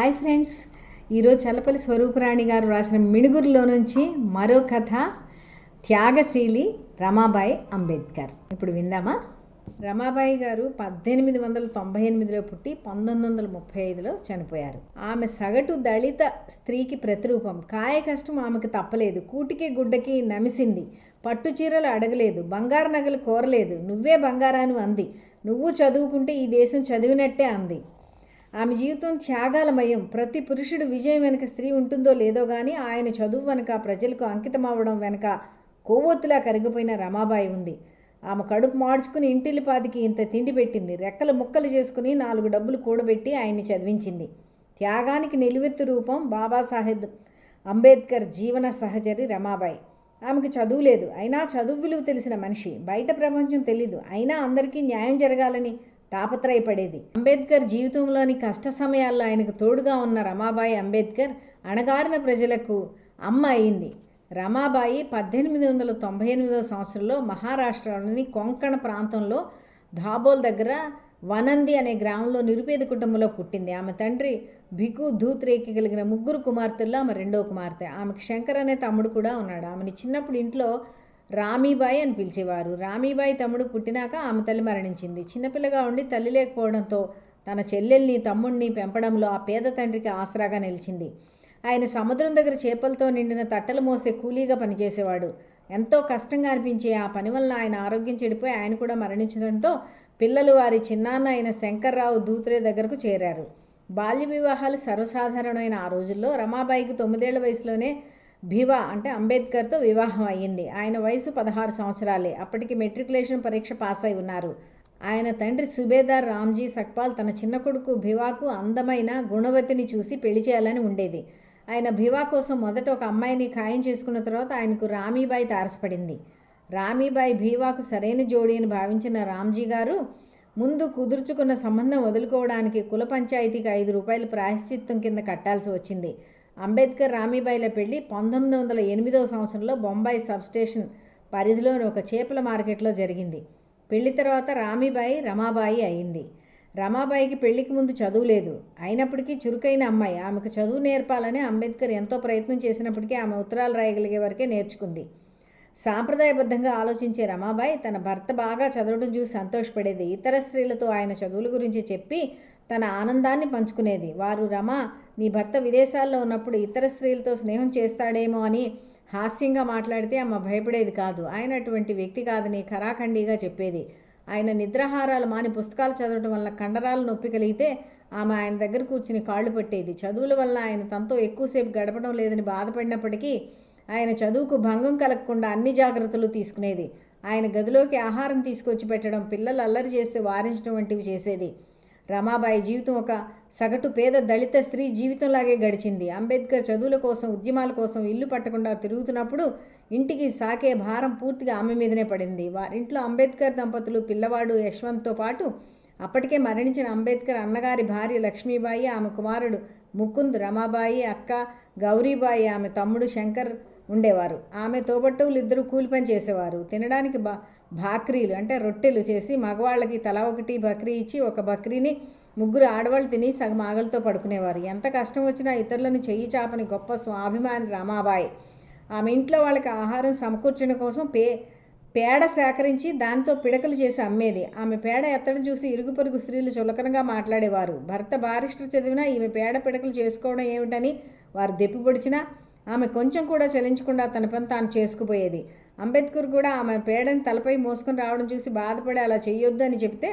Hi friends. ఈరోజు చల్లపల్లి స్వరూపరాణి గారు రాసిన మిణుగురులో నుంచి మరో కథ త్యాగశీలి రమాబాయి అంబేద్కర్. ఇప్పుడు విందామా? రమాబాయి గారు పద్దెనిమిది వందల తొంభై ఎనిమిదిలో పుట్టి పంతొమ్మిది వందల ముప్పై ఐదులో చనిపోయారు. ఆమె సగటు దళిత స్త్రీకి ప్రతిరూపం. కాయ కష్టం ఆమెకు తప్పలేదు. కూటికి గుడ్డకి నమిసింది. పట్టు చీరలు అడగలేదు. బంగారు నగలు కోరలేదు. నువ్వే బంగారాను అంది. నువ్వు చదువుకుంటే ఈ దేశం చదివినట్టే అంది. ఆమె జీవితం త్యాగాలమయం. ప్రతి పురుషుడు విజయం వెనుక స్త్రీ ఉంటుందో లేదో కానీ ఆయన చదువు వెనుక ప్రజలకు అంకితం అవ్వడం వెనుక కొవ్వొత్తులా కరిగిపోయిన రమాబాయి ఉంది. ఆమె కడుపు మార్చుకుని ఇంటిల్లిపాదికి ఇంత తిండి పెట్టింది. రెక్కలు ముక్కలు చేసుకుని నాలుగు డబ్బులు కూడబెట్టి ఆయన్ని చదివించింది. త్యాగానికి నిలువెత్తు రూపం బాబాసాహెబ్ అంబేద్కర్ జీవన సహచరి రమాబాయి. ఆమెకు చదువు లేదు. అయినా చదువు విలువ తెలిసిన మనిషి. బయట ప్రపంచం తెలీదు. అయినా అందరికీ న్యాయం జరగాలని తాపత్రయపడేది. అంబేద్కర్ జీవితంలోని కష్ట సమయాల్లో ఆయనకు తోడుగా ఉన్న రమాబాయి అంబేద్కర్ అణగారిన ప్రజలకు అమ్మ అయింది. రమాబాయి పద్దెనిమిది వందల తొంభై ఎనిమిదవ సంవత్సరంలో మహారాష్ట్రలోని కొంకణ ప్రాంతంలో ధాబోల్ దగ్గర వనంది అనే గ్రామంలో నిరుపేద కుటుంబంలో పుట్టింది. ఆమె తండ్రి భికు ధూత్రేకి కలిగిన ముగ్గురు కుమార్తెల్లో ఆమె రెండో కుమార్తె. ఆమెకు శంకర్ అనే తమ్ముడు కూడా ఉన్నాడు. ఆమెని చిన్నప్పుడు ఇంట్లో రామీబాయి అని పిలిచేవారు. రామీబాయి తమ్ముడు పుట్టినాక ఆమె తల్లి మరణించింది. చిన్నపిల్లగా ఉండి తల్లి లేకపోవడంతో తన చెల్లెల్ని తమ్ముడిని పెంపడంలో ఆ పేద తండ్రికి ఆసరాగా నిలిచింది. ఆయన సముద్రం దగ్గర చేపలతో నిండిన తట్టలు మోసే కూలీగా పనిచేసేవాడు. ఎంతో కష్టంగా అనిపించే ఆ పని వల్ల ఆయన ఆరోగ్యం చెడిపోయి ఆయన కూడా మరణించడంతో పిల్లలు వారి చిన్నాన్న అయిన శంకర్రావు దూత్రే దగ్గరకు చేరారు. బాల్య వివాహాలు సర్వసాధారణమైన ఆ రోజుల్లో రమాబాయికి తొమ్మిదేళ్ళ వయసులోనే భివా అంటే అంబేద్కర్తో వివాహం అయ్యింది. ఆయన వయసు పదహారు సంవత్సరాలే. అప్పటికి మెట్రికులేషన్ పరీక్ష పాస్ అయి ఉన్నారు. ఆయన తండ్రి సుబేదార్ రామ్జీ సక్పాల్ తన చిన్న కొడుకు భివాకు అందమైన గుణవతిని చూసి పెళ్ళి చేయాలని ఉండేది. ఆయన భివా కోసం మొదట ఒక అమ్మాయిని ఖాయం చేసుకున్న తర్వాత ఆయనకు రామీబాయి తారసపడింది. రామీబాయి భీవాకు సరైన జోడి అని భావించిన రామ్జీ గారు ముందు కుదుర్చుకున్న సంబంధం వదులుకోవడానికి కుల పంచాయతీకి ఐదు రూపాయలు ప్రాయశ్చిత్తం కింద కట్టాల్సి వచ్చింది. అంబేద్కర్ రామీబాయిల పెళ్ళి పంతొమ్మిది వందల ఎనిమిదవ సంవత్సరంలో బొంబాయి సబ్స్టేషన్ పరిధిలోని ఒక చేపల మార్కెట్లో జరిగింది. పెళ్ళి తర్వాత రామీబాయి రమాబాయి అయింది. రమాబాయికి పెళ్ళికి ముందు చదువు లేదు. అయినప్పటికీ చురుకైన అమ్మాయి. ఆమెకు చదువు నేర్పాలని అంబేద్కర్ ఎంతో ప్రయత్నం చేసినప్పటికీ ఆమె ఉత్తరాలు రాయగలిగే వరకే నేర్చుకుంది. సాంప్రదాయబద్ధంగా ఆలోచించే రమాబాయి తన భర్త బాగా చదవడం చూసి సంతోషపడేది. ఇతర స్త్రీలతో ఆయన చదువుల గురించి చెప్పి తన ఆనందాన్ని పంచుకునేది. వారు రమ నీ భర్త విదేశాల్లో ఉన్నప్పుడు ఇతర స్త్రీలతో స్నేహం చేస్తాడేమో అని హాస్యంగా మాట్లాడితే ఆమె భయపడేది కాదు. ఆయన అటువంటి వ్యక్తి కాదని ఖరాఖండిగా చెప్పేది. ఆయన నిద్రాహారాలు మాని పుస్తకాలు చదవడం వల్ల కండరాలు నొప్పి కలిగితే ఆమె ఆయన దగ్గర కూర్చుని కాళ్ళు పట్టేది. చదువుల వల్ల ఆయన తనతో ఎక్కువసేపు గడపడం లేదని బాధపడినప్పటికీ ఆయన చదువుకు భంగం కలగకుండా అన్ని జాగ్రత్తలు తీసుకునేది. ఆయన గదిలోకి ఆహారం తీసుకొచ్చి పెట్టడం పిల్లలు అల్లరి చేస్తే వారించడం వంటివి చేసేది. రమాబాయి జీవితం ఒక సగటు పేద దళిత స్త్రీ జీవితంలాగే గడిచింది. అంబేద్కర్ చదువుల కోసం ఉద్యమాల కోసం ఇల్లు పట్టకుండా తిరుగుతున్నప్పుడు ఇంటికి సాకే భారం పూర్తిగా ఆమె మీదనే పడింది. వారింట్లో అంబేద్కర్ దంపతులు పిల్లవాడు యశ్వంత్తో పాటు అప్పటికే మరణించిన అంబేద్కర్ అన్నగారి భార్య లక్ష్మీబాయి ఆమె కుమారుడు ముకుంద్ రమాబాయి అక్క గౌరీబాయి ఆమె తమ్ముడు శంకర్ ఉండేవారు. ఆమె తోబట్టువులు ఇద్దరు కూలి పని చేసేవారు. తినడానికి బా భాక్రీలు అంటే రొట్టెలు చేసి మగవాళ్ళకి తలా ఒకటి బక్రీ ఇచ్చి ఒక బక్రీని ముగ్గురు ఆడవాళ్ళు తిని సగం ఆగలతో పడుకునేవారు. ఎంత కష్టం వచ్చినా ఇతరులను చెయ్యి చాపని గొప్ప స్వాభిమాని రామాబాయి. ఆమె ఇంట్లో వాళ్ళకి ఆహారం సమకూర్చడం కోసం పే పేడ సేకరించి దాంతో పిడకలు చేసి అమ్మేది. ఆమె పేడ ఎత్తడం చూసి ఇరుగు పొరుగు స్త్రీలు చులకనగా మాట్లాడేవారు. భర్త బారిస్టర్ చదివినా ఈమె పేడ పిడకలు చేసుకోవడం ఏమిటని వారు దెప్పిపొడిచినా ఆమె కొంచెం కూడా చలించకుండా తన పని తాను చేసుకుపోయేది. అంబేద్కర్ కూడా ఆమె పేడని తలపై మోసుకొని రావడం చూసి బాధపడి అలా చేయొద్దు అని చెప్తే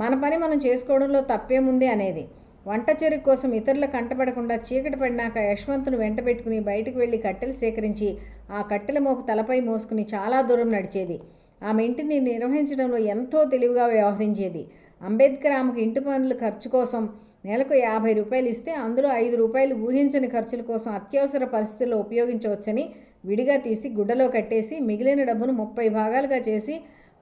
మన పని మనం చేసుకోవడంలో తప్పేముంది అనేది. వంట చెరుకు కోసం ఇతరుల కంటపడకుండా చీకటి పడినాక యశ్వంతును వెంట పెట్టుకుని బయటకు వెళ్ళి కట్టెలు సేకరించి ఆ కట్టెల మోపు తలపై మోసుకుని చాలా దూరం నడిచేది. ఆమె ఇంటిని నిర్వహించడంలో ఎంతో తెలివిగా వ్యవహరించేది. అంబేద్కర్ ఆమెకు ఇంటి పనుల ఖర్చు కోసం నెలకు యాభై రూపాయలు ఇస్తే అందులో ఐదు రూపాయలు ఊహించని ఖర్చుల కోసం అత్యవసర పరిస్థితుల్లో ఉపయోగించవచ్చని విడిగా తీసి గుడ్డలో కట్టేసి మిగిలిన డబ్బును ముప్పై భాగాలుగా చేసి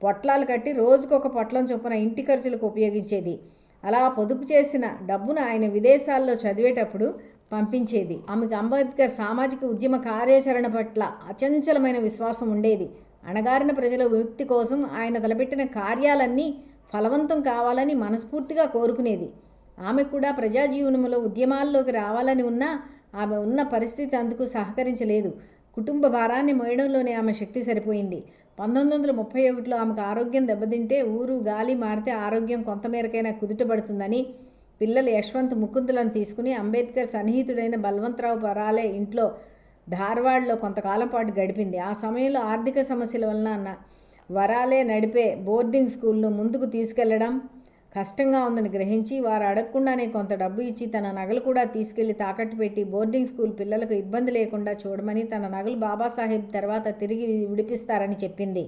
పొట్లాలు కట్టి రోజుకొక పొట్లం చొప్పున ఇంటి ఖర్చులకు ఉపయోగించేది. అలా పొదుపు చేసిన డబ్బును ఆయన విదేశాల్లో చదివేటప్పుడు పంపించేది. ఆమెకు అంబేద్కర్ సామాజిక ఉద్యమ కార్యాచరణ పట్ల అచంచలమైన విశ్వాసం ఉండేది. అణగారిన ప్రజల విముక్తి కోసం ఆయన తలపెట్టిన కార్యాలన్నీ ఫలవంతం కావాలని మనస్ఫూర్తిగా కోరుకునేది. ఆమె కూడా ప్రజాజీవనంలో ఉద్యమాల్లోకి రావాలని ఉన్నా ఆమె ఉన్న పరిస్థితి అందుకు సహకరించలేదు. కుటుంబ భారాన్ని మోయడంలోనే ఆమె శక్తి సరిపోయింది. పంతొమ్మిది వందల ముప్పై ఒకటిలో ఆమెకు ఆరోగ్యం దెబ్బతింటే ఊరు గాలి మారితే ఆరోగ్యం కొంతమేరకైనా కుదుటపడుతుందని పిల్లలు యశ్వంత్ ముకుందులను తీసుకుని అంబేద్కర్ సన్నిహితుడైన బల్వంతరావు పరాలే ఇంట్లో ధార్వాడ్లో కొంతకాలం పాటు గడిపింది. ఆ సమయంలో ఆర్థిక సమస్యల వలన న- వరాలే నడిపే బోర్డింగ్ స్కూల్ను ముందుకు తీసుకెళ్ళడం కష్టంగా ఉందని గ్రహించి వారు అడగకుండానే కొంత డబ్బు ఇచ్చి తన నగలు కూడా తీసుకెళ్ళి తాకట్టు పెట్టి బోర్డింగ్ స్కూల్ పిల్లలకు ఇబ్బంది లేకుండా చూడమని తన నగలు బాబాసాహెబ్ తర్వాత తిరిగి విడిపిస్తారని చెప్పింది.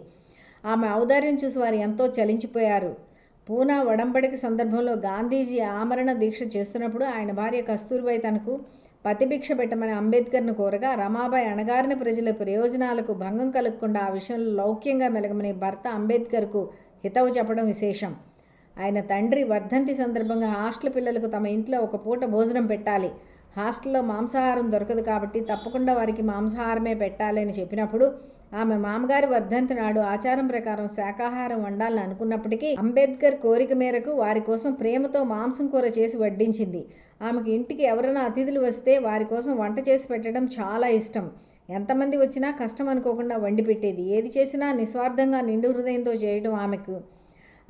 ఆమె ఔదార్యం చూసి వారు ఎంతో చలించిపోయారు. పూనా వడంబడిక సందర్భంలో గాంధీజీ ఆమరణ దీక్ష చేస్తున్నప్పుడు ఆయన భార్య కస్తూర్బాయి తనకు పతిభిక్ష పెట్టమని అంబేద్కర్ను కోరగా రమాబాయి అణగారిన ప్రజల ప్రయోజనాలకు భంగం కలగకుండా ఆ విషయంలో లౌక్యంగా మెలగమని భర్త అంబేద్కర్కు హితవు చెప్పడం విశేషం. ఆయన తండ్రి వర్ధంతి సందర్భంగా హాస్టల్ పిల్లలకు తమ ఇంట్లో ఒక పూట భోజనం పెట్టాలి. హాస్టల్లో మాంసాహారం దొరకదు కాబట్టి తప్పకుండా వారికి మాంసాహారమే పెట్టాలి అని చెప్పినప్పుడు ఆమె మామగారి వర్ధంతి నాడు ఆచారం ప్రకారం శాకాహారం వండాలని అనుకున్నప్పటికీ అంబేద్కర్ కోరిక మేరకు వారి కోసం ప్రేమతో మాంసం కూర చేసి వడ్డించింది. ఆమెకు ఇంటికి ఎవరైనా అతిథులు వస్తే వారి కోసం వంట చేసి పెట్టడం చాలా ఇష్టం. ఎంతమంది వచ్చినా కష్టం అనుకోకుండా వండి పెట్టేది. ఏది చేసినా నిస్వార్థంగా నిండు హృదయంతో చేయడం ఆమెకు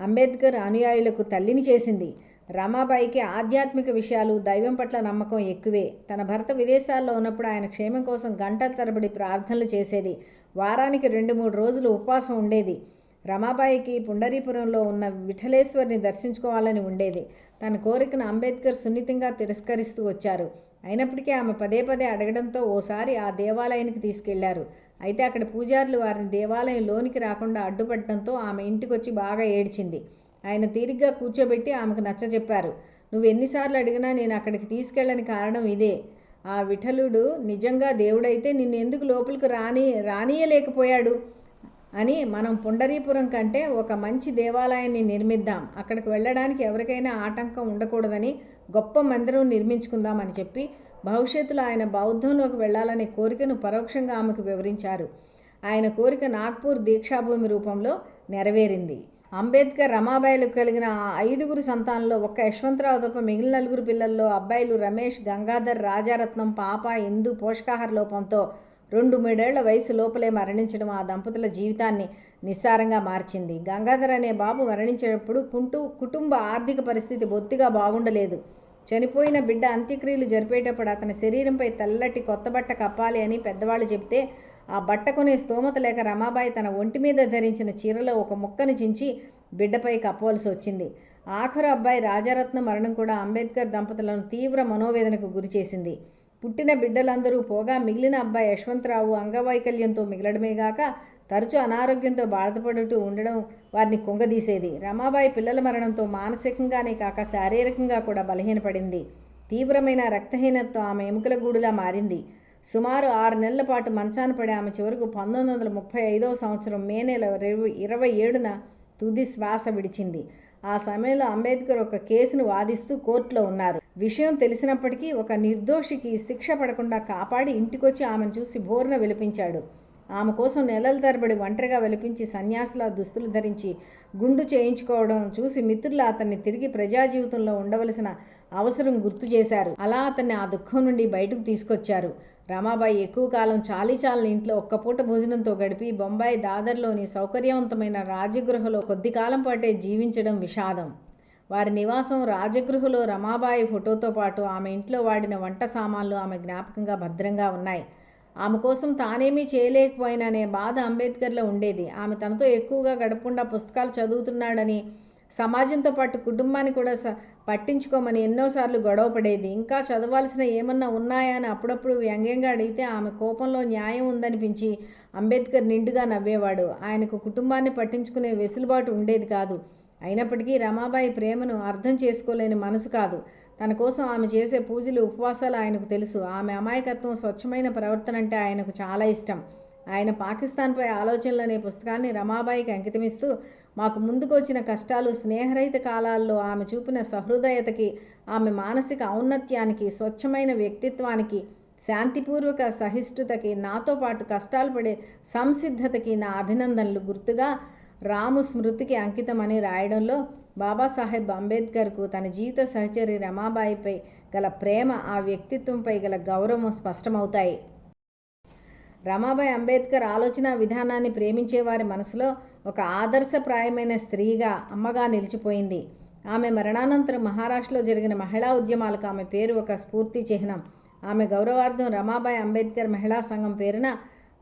అంబేద్కర్ అనుయాయులకు తల్లిని చేసింది. రమాబాయికి ఆధ్యాత్మిక విషయాలు దైవం పట్ల నమ్మకం ఎక్కువే. తన భర్త విదేశాల్లో ఉన్నప్పుడు ఆయన క్షేమం కోసం గంటల తరబడి ప్రార్థనలు చేసేది. వారానికి రెండు మూడు రోజులు ఉపవాసం ఉండేది. రమాబాయికి పుండరీపురంలో ఉన్న విఠలేశ్వరిని దర్శించుకోవాలని ఉండేది. తన కోరికను అంబేద్కర్ సున్నితంగా తిరస్కరిస్తూ వచ్చారు. అయినప్పటికీ ఆమె పదే పదే అడగడంతో ఓసారి ఆ దేవాలయానికి తీసుకెళ్ళారు. అయితే అక్కడ పూజారులు వారిని దేవాలయం లోనికి రాకుండా అడ్డుపడటంతో ఆమె ఇంటికొచ్చి బాగా ఏడ్చింది. ఆయన తీరిగ్గా కూర్చోబెట్టి ఆమెకు నచ్చజెప్పారు నువ్వు ఎన్నిసార్లు అడిగినా నేను అక్కడికి తీసుకెళ్ళని కారణం ఇదే. ఆ విఠలుడు నిజంగా దేవుడైతే నిన్ను ఎందుకు లోపలికి రాని రానియలేకపోయాడు అని మనం పుండరీపురం కంటే ఒక మంచి దేవాలయాన్ని నిర్మిద్దాం. అక్కడికి వెళ్ళడానికి ఎవరికైనా ఆటంకం ఉండకూడదని గొప్ప మందిరం నిర్మించుకుందామని చెప్పి భవిష్యత్తులో ఆయన బౌద్ధంలోకి వెళ్ళాలనే కోరికను పరోక్షంగా ఆమెకు వివరించారు. ఆయన కోరిక నాగ్పూర్ దీక్షాభూమి రూపంలో నెరవేరింది. అంబేద్కర్ రమాబాయిలకు కలిగిన ఆ ఐదుగురు సంతానంలో ఒక్క యశ్వంతరావు తప్ప మిగిలిన నలుగురు పిల్లల్లో అబ్బాయిలు రమేష్ గంగాధర్ రాజారత్నం పాప ఇందు పోషకాహార లోపంతో రెండు మూడేళ్ళ వయసు లోపలే మరణించడం ఆ దంపతుల జీవితాన్ని నిస్సారంగా మార్చింది. గంగాధర్ అనే బాబు మరణించేటప్పుడు కుంటూ కుటుంబ ఆర్థిక పరిస్థితి బొత్తిగా బాగుండలేదు. చనిపోయిన బిడ్డ అంత్యక్రియలు జరిపేటప్పుడు అతని శరీరంపై తెల్లటి కొత్త బట్ట కప్పాలి అని పెద్దవాళ్ళు చెప్తే ఆ బట్ట కొనే స్తోమత లేక రమాబాయి తన ఒంటి మీద ధరించిన చీరలో ఒక ముక్కను చించి బిడ్డపై కప్పవలసి వచ్చింది. ఆఖరు అబ్బాయి రాజారత్న మరణం కూడా అంబేద్కర్ దంపతులను తీవ్ర మనోవేదనకు గురిచేసింది పుట్టిన బిడ్డలందరూ పోగా మిగిలిన అబ్బాయి యశ్వంతరావు అంగవైకల్యంతో మిగలడమేగాక తరచూ అనారోగ్యంతో బాధపడుతూ ఉండడం వారిని కుంగదీసేది. రమాబాయి పిల్లల మరణంతో మానసికంగానే కాక శారీరకంగా కూడా బలహీనపడింది. తీవ్రమైన రక్తహీనతతో ఆమె ఎముకల గూడులా మారింది. సుమారు ఆరు నెలల పాటు మంచాన పడి ఆమె చివరకు పంతొమ్మిది వందల ముప్పై ఐదవ సంవత్సరం మే నెల ఇరవై ఇరవై ఏడున తుది శ్వాస విడిచింది. ఆ సమయంలో అంబేద్కర్ ఒక కేసును వాదిస్తూ కోర్టులో ఉన్నారు. విషయం తెలిసినప్పటికీ ఒక నిర్దోషికి శిక్ష పడకుండా కాపాడి ఇంటికొచ్చి ఆమెను చూసి బోర్న విలిపించాడు. ఆమె కోసం నెలల తరబడి ఒంటరిగా వెలిపించి సన్యాసుల దుస్తులు ధరించి గుండు చేయించుకోవడం చూసి మిత్రులు అతన్ని తిరిగి ప్రజా జీవితంలో ఉండవలసిన అవసరం గుర్తు చేశారు. అలా అతన్ని ఆ దుఃఖం నుండి బయటకు తీసుకొచ్చారు. రమాబాయి ఎక్కువ కాలం చాలీ చాలని ఇంట్లో ఒక్క పూట భోజనంతో గడిపి బొంబాయి దాదర్లోని సౌకర్యవంతమైన రాజగృహలో కొద్ది కాలం పాటే జీవించడం విషాదం. వారి నివాసం రాజగృహలో రమాబాయి ఫోటోతో పాటు ఆమె ఇంట్లో వాడిన వంట సామాన్లు ఆమె జ్ఞాపకంగా భద్రంగా ఉన్నాయి. ఆమె కోసం తానేమీ చేయలేకపోయిననే బాధ అంబేద్కర్లో ఉండేది. ఆమె తనతో ఎక్కువగా గడపకుండా పుస్తకాలు చదువుతున్నాడని సమాజంతో పాటు కుటుంబాన్ని కూడా స పట్టించుకోమని ఎన్నోసార్లు గొడవ పడేది. ఇంకా చదవాల్సిన ఏమన్నా ఉన్నాయా అని అప్పుడప్పుడు వ్యంగ్యంగా అడిగితే ఆమె కోపంలో న్యాయం ఉందనిపించి అంబేద్కర్ నిండుగా నవ్వేవాడు. ఆయనకు కుటుంబాన్ని పట్టించుకునే వెసులుబాటు ఉండేది కాదు. అయినప్పటికీ రమాబాయి ప్రేమను అర్థం చేసుకోలేని మనసు కాదు. తన కోసం ఆమె చేసే పూజలు ఉపవాసాలు ఆయనకు తెలుసు. ఆమె అమాయకత్వం స్వచ్ఛమైన ప్రవర్తన అంటే ఆయనకు చాలా ఇష్టం. ఆయన పాకిస్తాన్పై ఆలోచనలు అనే పుస్తకాన్ని రమాబాయికి అంకితమిస్తూ మాకు ముందుకు వచ్చిన కష్టాలు స్నేహరహిత కాలాల్లో ఆమె చూపిన సహృదయతకి ఆమె మానసిక ఔన్నత్యానికి స్వచ్ఛమైన వ్యక్తిత్వానికి శాంతిపూర్వక సహిష్ణుతకి నాతో పాటు కష్టాలు పడే సంసిద్ధతకి నా అభినందనలు. గుర్తుగా రాము స్మృతికి అంకితమని రాయడంలో బాబాసాహెబ్ అంబేద్కర్కు తన జీవిత సహచరి రమాబాయిపై గల ప్రేమ ఆ వ్యక్తిత్వంపై గల గౌరవం స్పష్టమవుతాయి. రమాబాయి అంబేద్కర్ ఆలోచన విధానాన్ని ప్రేమించే వారి మనసులో ఒక ఆదర్శప్రాయమైన స్త్రీగా అమ్మగా నిలిచిపోయింది. ఆమె మరణానంతరం మహారాష్ట్రలో జరిగిన మహిళా ఉద్యమాలకు ఆమె పేరు ఒక స్ఫూర్తి చిహ్నం. ఆమె గౌరవార్థం రమాబాయి అంబేద్కర్ మహిళా సంఘం పేరున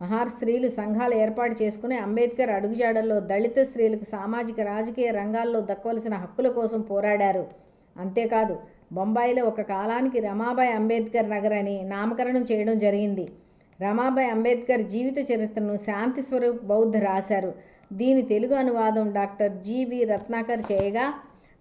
మహార్ స్త్రీలు సంఘాలు ఏర్పాటు చేసుకుని అంబేద్కర్ అడుగుజాడల్లో దళిత స్త్రీలకు సామాజిక రాజకీయ రంగాల్లో దక్కవలసిన హక్కుల కోసం పోరాడారు. అంతేకాదు బొంబాయిలో ఒక కాలానికి రమాబాయి అంబేద్కర్ నగర్ అని నామకరణం చేయడం జరిగింది. రమాబాయి అంబేద్కర్ జీవిత చరిత్రను శాంతి స్వరూప్ బౌద్ధ రాశారు. దీని తెలుగు అనువాదం డాక్టర్ జీవి రత్నాకర్ చేయగా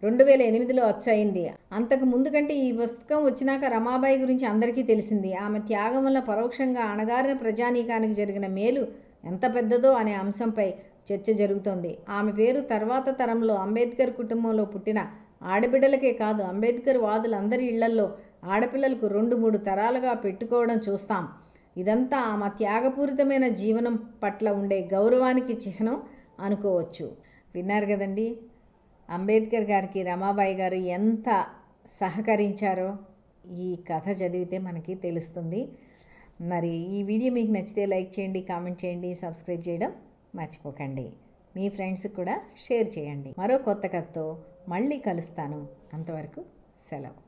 రెండు వేల ఎనిమిదిలో వచ్చయింది అంతకు ముందు కంటే ఈ పుస్తకం వచ్చినాక రమాబాయి గురించి అందరికీ తెలిసింది. ఆమె త్యాగం వల్ల పరోక్షంగా అణగారిన ప్రజానీకానికి జరిగిన మేలు ఎంత పెద్దదో అనే అంశంపై చర్చ జరుగుతోంది. ఆమె పేరు తర్వాత తరంలో అంబేద్కర్ కుటుంబంలో పుట్టిన ఆడబిడ్డలకే కాదు అంబేద్కర్ వాదులందరి ఇళ్ళల్లో ఆడపిల్లలకు రెండు మూడు తరాలుగా పెట్టుకోవడం చూస్తాం. ఇదంతా ఆమె త్యాగపూరితమైన జీవనం పట్ల ఉండే గౌరవానికి చిహ్నం అనుకోవచ్చు. విన్నారు కదండి? అంబేద్కర్ గారికి రమాబాయి గారు ఎంత సహకరించారో ఈ కథ చదివితే మనకి తెలుస్తుంది. మరి ఈ వీడియో మీకు నచ్చితే లైక్ చేయండి కామెంట్ చేయండి సబ్స్క్రైబ్ చేయడం మర్చిపోకండి. మీ ఫ్రెండ్స్కి కూడా షేర్ చేయండి. మరో కొత్త కథతో మళ్ళీ కలుస్తాను. అంతవరకు సెలవు.